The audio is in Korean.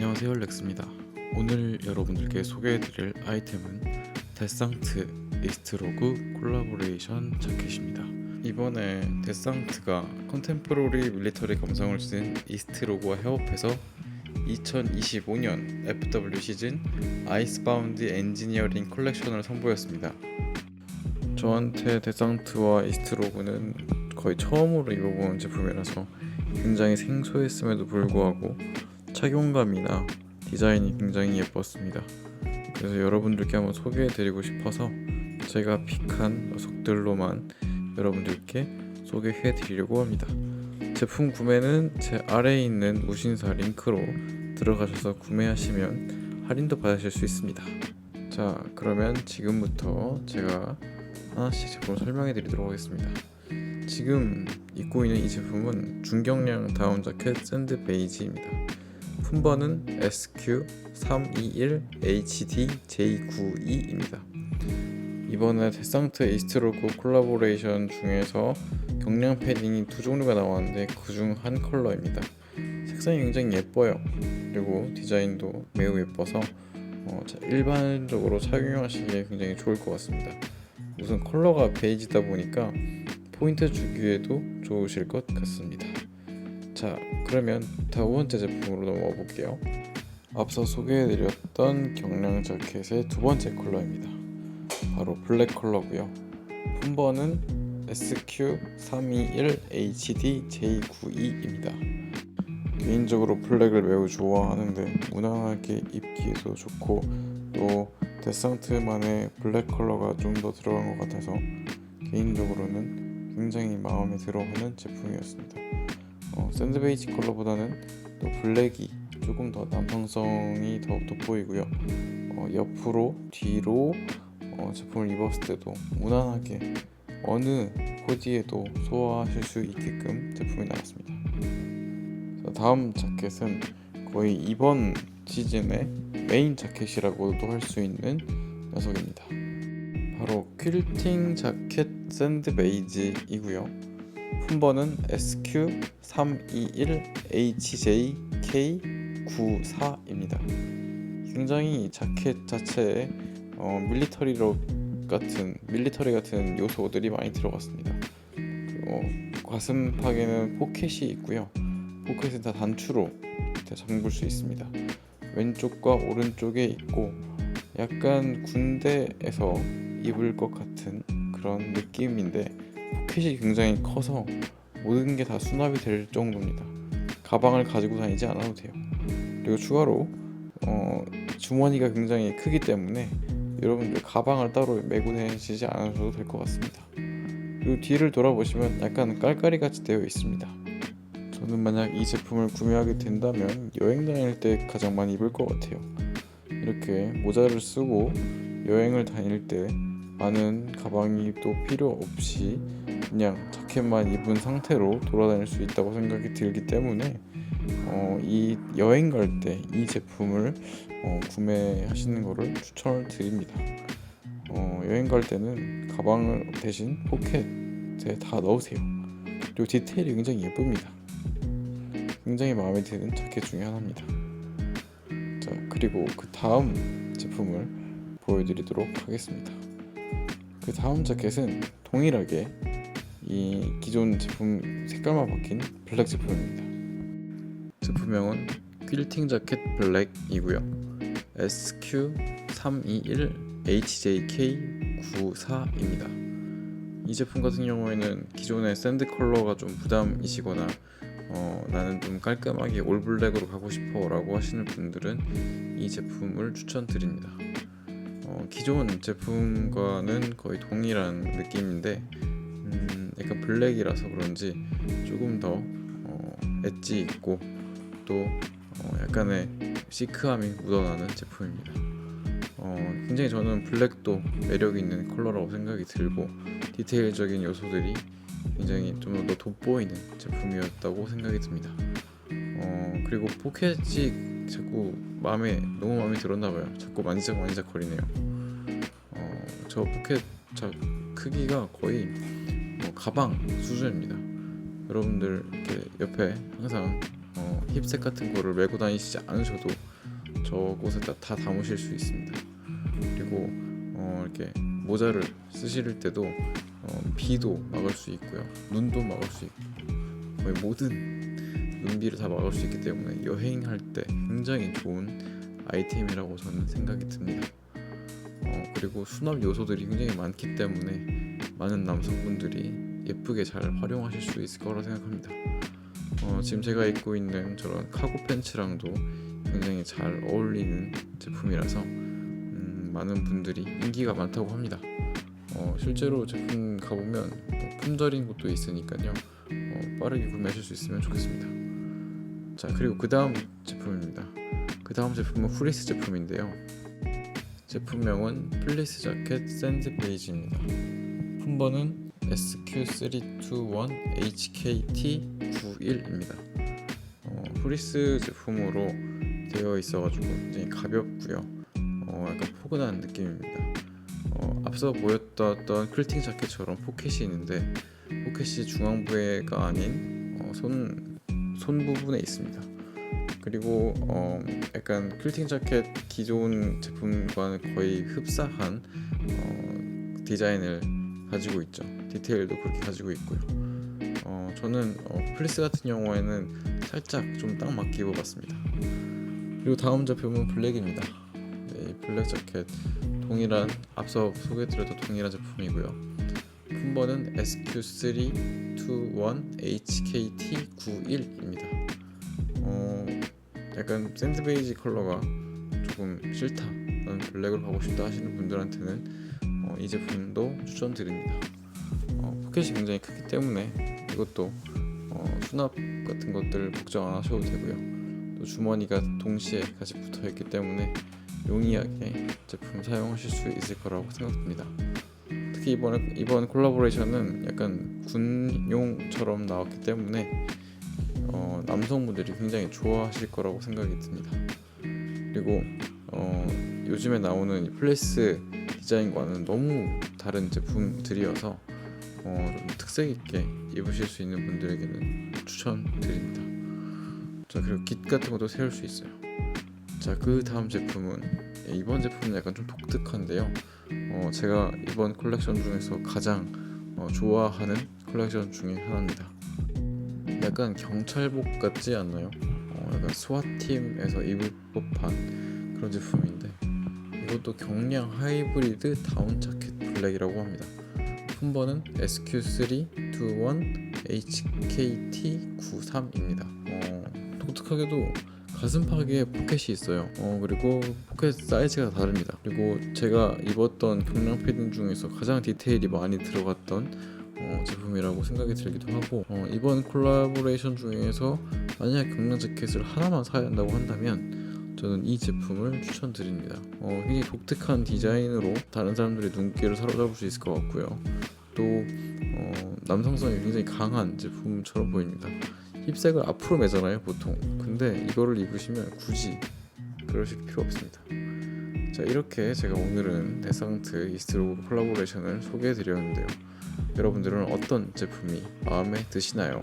안녕하세요 렉스입니다. 오늘 여러분들께 소개해드릴 아이템은 데상트 이스트로그 콜라보레이션 자켓입니다. 이번에 데상트가 컨템포러리 밀리터리 감성을 지닌 이스트로그와 협업해서 2025년 FW 시즌 아이스바운드 엔지니어링 컬렉션을 선보였습니다. 저한테 데상트와 이스트로그는 거의 처음으로 입어본 제품이라서 굉장히 생소했음에도 불구하고 착용감이나 디자인이 굉장히 예뻤습니다. 그래서 여러분들께 한번 소개해드리고 싶어서 제가 픽한 녀석들로만 여러분들께 소개해드리려고 합니다. 제품 구매는 제 아래에 있는 무신사 링크로 들어가셔서 구매하시면 할인도 받으실 수 있습니다. 자, 그러면 지금부터 제가 하나씩 제품을 설명해 드리도록 하겠습니다. 지금 입고 있는 이 제품은 중경량 다운 자켓 샌드 베이지입니다. 품번은 SQ321HDJ92입니다. 이번에 데상트 이스트로그 콜라보레이션 중에서 경량 패딩이 두 종류가 나왔는데 그 중 한 컬러입니다. 색상이 굉장히 예뻐요. 그리고 디자인도 매우 예뻐서 어, 자, 일반적으로 착용하시기에 굉장히 좋을 것 같습니다. 우선 컬러가 베이지다 보니까 포인트 주기에도 좋으실 것 같습니다. 자, 그러면 두 번째 제품으로 넘어가 볼게요. 앞서 소개해드렸던 경량 자켓의 두 번째 컬러입니다. 바로 블랙 컬러고요. 품번은 SQ321HDJ92입니다. 개인적으로 블랙을 매우 좋아하는데 무난하게 입기에도 좋고 또 데상트만의 블랙 컬러가 좀 더 들어간 것 같아서 개인적으로는 굉장히 마음에 들어하는 제품이었습니다. 어, 샌드베이지 컬러보다는 또 블랙이 조금 더 남성성이 더 돋보이고요. 어, 옆으로 뒤로 어, 제품을 입었을 때도 무난하게 어느 코디에도 소화하실 수 있게끔 제품이 나왔습니다. 자, 다음 자켓은 거의 이번 시즌의 메인 자켓이라고도 할 수 있는 녀석입니다. 바로 퀼팅 자켓 샌드 베이지이고요. 품번은 SQ321HJK94입니다. 굉장히 자켓 자체에 어, 밀리터리로 같은 밀리터리 같은 요소들이 많이 들어갔습니다. 그리고 가슴팍에는 포켓이 있고요. 포켓은 다 단추로 다 잠글 수 있습니다. 왼쪽과 오른쪽에 있고 약간 군대에서 입을 것 같은 그런 느낌인데 포켓이 굉장히 커서 모든 게 다 수납이 될 정도입니다. 가방을 가지고 다니지 않아도 돼요. 그리고 추가로 어, 주머니가 굉장히 크기 때문에 여러분들 가방을 따로 메고 다니시지 않으셔도 될 것 같습니다. 그리고 뒤를 돌아보시면 약간 깔깔이 같이 되어 있습니다. 저는 만약 이 제품을 구매하게 된다면 여행 다닐 때 가장 많이 입을 것 같아요. 이렇게 모자를 쓰고 여행을 다닐 때 많은 가방이 또 필요 없이 그냥 자켓만 입은 상태로 돌아다닐 수 있다고 생각이 들기 때문에 어, 이 여행 갈 때 이 제품을 어, 구매하시는 것을 추천을 드립니다. 어, 여행 갈 때는 가방을 대신 포켓에 다 넣으세요. 그리고 디테일이 굉장히 예쁩니다. 굉장히 마음에 드는 자켓 중에 하나입니다. 자 그리고 그 다음 제품을 보여드리도록 하겠습니다. 그 다음 자켓은 동일하게 이 기존 제품 색깔만 바뀐 블랙 제품입니다. 제품명은 퀼팅 자켓 블랙이고요. SQ321HJK94입니다. 이 제품 같은 경우에는 기존의 샌드 컬러가 좀 부담이시거나 어, 나는 좀 깔끔하게 올 블랙으로 가고 싶어 라고 하시는 분들은 이 제품을 추천드립니다. 어, 기존 제품과는 거의 동일한 느낌인데 음, 약간 블랙이라서 그런지 조금 더 어, 엣지 있고 또 어, 약간의 시크함이 묻어나는 제품입니다. 어, 굉장히 저는 블랙도 매력 있는 컬러라고 생각이 들고 디테일적인 요소들이 굉장히 좀 더 돋보이는 제품이었다고 생각이 듭니다. 어, 그리고 포켓이 자꾸 마음에 너무 마음에 들었나 봐요. 자꾸 만지작 만지작 거리네요. 어, 저 포켓 자, 크기가 거의 뭐 가방 수준입니다. 여러분들 이렇게 옆에 항상 어, 힙색 같은 거를 메고 다니시지 않으셔도 저곳에다 다 담으실 수 있습니다. 그리고 어, 이렇게 모자를 쓰실 때도 어, 비도 막을 수 있고요, 눈도 막을 수 있고 거의 모든 눈비를 다 막을 수 있기 때문에 여행할 때 굉장히 좋은 아이템이라고 저는 생각이 듭니다. 어, 그리고 수납 요소들이 굉장히 많기 때문에 많은 남성분들이 예쁘게 잘 활용하실 수 있을 거라 생각합니다. 어, 지금 제가 입고 있는 저런 카고 팬츠랑도 굉장히 잘 어울리는 제품이라서 음, 많은 분들이 인기가 많다고 합니다. 어, 실제로 제품 가보면 뭐 품절인 곳도 있으니까요. 어, 빠르게 구매하실 수 있으면 좋겠습니다. 자 그리고 그 다음 제품입니다. 그 다음 제품은 후리스 제품인데요. 제품명은 플리스 자켓 샌드 베이지입니다. 품번은 SQ321HKT91입니다. 어, 후리스 제품으로 되어 있어가지고 굉장히 가볍고요. 어, 약간 포근한 느낌입니다. 어, 앞서 보였던 퀼팅 자켓처럼 포켓이 있는데 포켓이 중앙부가 아닌 어, 손, 손 부분에 있습니다. 그리고 어, 약간 퀼팅 자켓 기존 제품과는 거의 흡사한 어, 디자인을 가지고 있죠. 디테일도 그렇게 가지고 있고요. 어, 저는 어, 플리스 같은 경우에는 살짝 좀 딱 맞게 입어봤습니다. 그리고 다음 제품은 블랙입니다. 네, 이 블랙 자켓 동일한 앞서 소개해드렸던 동일한 제품이고요. 품번은 SQ321HKT91입니다. 어, 약간 샌드 베이지 컬러가 조금 싫다, 나는 블랙으로 가고 싶다 하시는 분들한테는 어, 이 제품도 추천드립니다. 어, 포켓이 굉장히 크기 때문에 이것도 어, 수납 같은 것들 걱정 안 하셔도 되고요. 또 주머니가 동시에 같이 붙어 있기 때문에 용이하게 제품 사용하실 수 있을 거라고 생각됩니다. 특히 이번 이번 콜라보레이션은 약간 군용처럼 나왔기 때문에 어, 남성분들이 굉장히 좋아하실 거라고 생각이 듭니다. 그리고 어, 요즘에 나오는 이 플레이스 디자인과는 너무 다른 제품들이어서 어, 좀 특색 있게 입으실 수 있는 분들에게는 추천드립니다. 자 그리고 깃 같은 것도 세울 수 있어요. 자그 다음 제품은 예, 이번 제품은 약간 좀 독특한데요. 어, 제가 이번 컬렉션 중에서 가장 어, 좋아하는 컬렉션 중에 하나입니다. 약간 경찰복 같지 않나요? 어, 약간 스와팀에서 입을 법한 그런 제품인데 이것도 경량 하이브리드 다운 자켓 블랙이라고 합니다. 품번은 SQ321HKT93입니다. 어, 독특하게도 가슴팍에 포켓이 있어요. 어, 그리고 포켓 사이즈가 다릅니다. 그리고 제가 입었던 경량 패딩 중에서 가장 디테일이 많이 들어갔던 어, 제품이라고 생각이 들기도 하고 어, 이번 콜라보레이션 중에서 만약 경량 자켓을 하나만 사야 한다고 한다면 저는 이 제품을 추천드립니다. 어, 굉장히 독특한 디자인으로 다른 사람들의 눈길을 사로잡을 수 있을 것 같고요. 또 어, 남성성이 굉장히 강한 제품처럼 보입니다. 힙색을 앞으로 매잖아요 보통. 근데 이거를 입으시면 굳이 그러실 필요 없습니다. 자 이렇게 제가 오늘은 데상트 이스트로그 콜라보레이션을 소개해드렸는데요. 여러분들은 어떤 제품이 마음에 드시나요?